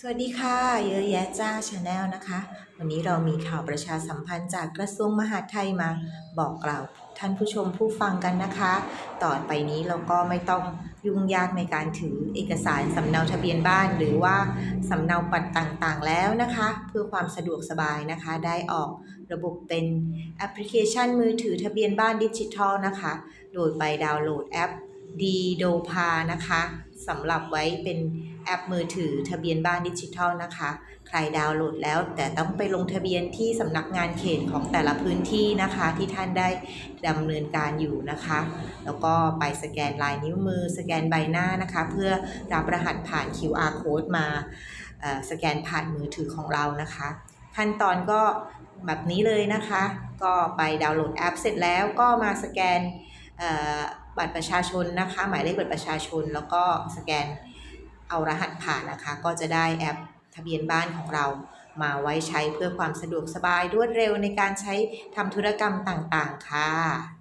สวัสดีค่ะ เยอะแยะจ้าชาแนลนะคะ วันนี้เรามีข่าวประชาสัมพันธ์จากกระทรวงมหาดไทยมาบอกกล่าวท่านผู้ชมผู้ฟังกันนะคะ ต่อไปนี้เราก็ไม่ต้องยุ่งยากในการถือเอกสารสำเนาทะเบียนบ้าน หรือว่าสำเนาบัตรต่างๆ แล้วนะคะ เพื่อความสะดวกสบายนะคะ ได้ออกระบบเป็นแอปพลิเคชันมือถือทะเบียนบ้านดิจิทัลนะคะ โดยไปดาวน์โหลดแอปดีโดพานะคะ สำหรับไว้เป็นแอปมือถือทะเบียนบ้านดิจิทัลนะคะ ใครดาวน์โหลดแล้ว แต่ต้องไปลงทะเบียนที่สำนักงานเขตของแต่ละพื้นที่นะคะ ที่ท่านได้ดำเนินการอยู่นะคะ แล้วก็ไปสแกนลายนิ้วมือ สแกนใบหน้านะคะ เพื่อรับรหัสผ่าน QR code มาสแกนผ่านมือถือของเรานะคะ ขั้นตอนก็แบบนี้เลยนะคะ ก็ไปดาวน์โหลดแอปเสร็จแล้วก็มาสแกน บัตรประชาชนนะคะ หมายเลขบัตรประชาชน แล้วก็สแกนเอารหัสผ่านนะคะ ก็จะได้แอปทะเบียนบ้านของเรามาไว้ใช้เพื่อความสะดวกสบายรวดเร็วในการใช้ทำธุรกรรมต่างๆ ค่ะ